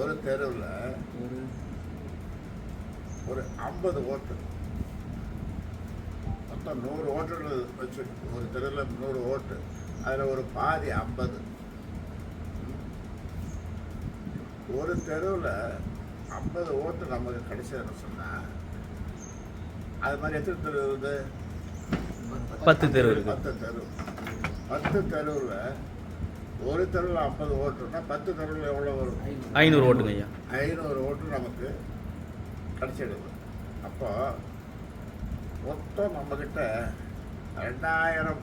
ஒரு தெருவில் ஒரு ஒரு ஐம்பது ஓட்டு. மொத்தம் நூறு ஓட்டுகள் வச்சு ஒரு தெருவில் நூறு ஓட்டு. அதில் ஒரு பாதி ஐம்பது. ஒரு தெருவில் ஐம்பது ஓட்டு நமக்கு கிடைச்சதுன்னு சொன்னால் அது மாதிரி எத்தனை தெரு இருக்குது? பத்து தெரு பத்து தெரு. பத்து தெருவில் ஒரு தெருவில் ஐம்பது ஓட்டுனா பத்து தெருவில் எவ்வளோ வரும்? ஐநூறு ஓட்டுங்க ஐயா. ஐநூறு ஓட்டு நமக்கு கிடச்சிடுது அப்போ மொத்தம் நம்மக்கிட்ட ரெண்டாயிரம்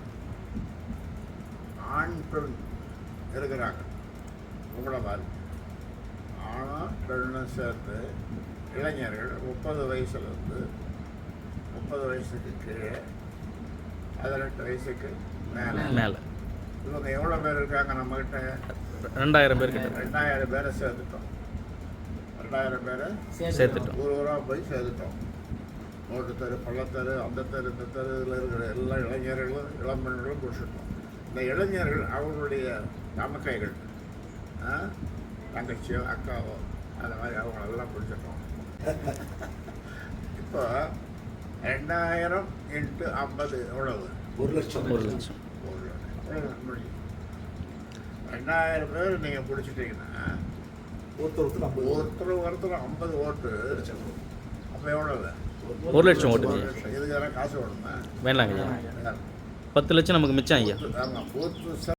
ஆண் பெண் இருக்கிறாங்க. உங்களை மாதிரி ஆணும் பெண்ணும் சேர்த்து இளைஞர்கள் முப்பது வயசுலேருந்து முப்பது வயசுக்கு கீழே பதினெட்டு வயசுக்கு மேலே. மேலே. இவங்க எவ்வளோ பேர் இருக்காங்க நம்மக்கிட்ட ரெண்டாயிரம் பேர் கிட்ட. ரெண்டாயிரம் பேரை சேர்த்துட்டோம். ரெண்டாயிரம் பேரை சேர்த்துட்டோம். ஊர் ஊராக போய் சேர்த்துட்டோம். நோட்டு தெரு பள்ளத்தெரு அந்த தெரு இந்த தெருவில் இருக்கிற எல்லா இளைஞர்களும் இளம்பெண்களும் பிடிச்சிட்டோம் இந்த இளைஞர்கள் அவங்களுடைய நமக்கைகள் ஆ, தங்கச்சியோ அக்காவோ அந்த மாதிரி அவங்களெல்லாம் பிடிச்சிட்டோம் இப்போ ரெண்டாயிரம் இன்ட்டு ஐம்பது எவ்வளவு? ஒரு லட்சம். ஒரு லட்சம். ஒரு அவ்வளவுதான் முடியும் ரெண்டாயிரம் பேர் நீங்கள் பிடிச்சிட்டிங்கன்னா ஒருத்தர் ஒருத்தர் ஐம்பது ஒருத்தர் ஒருத்தர் ஐம்பது ஓட்டு அப்போ எவ்வளவு ஒரு லட்சம் லட்சம். இதுக்கு காசு வேணுமா? வேண்டாங்க ஐயா. பத்து லட்சம் நமக்கு மிச்சம் ஐயா.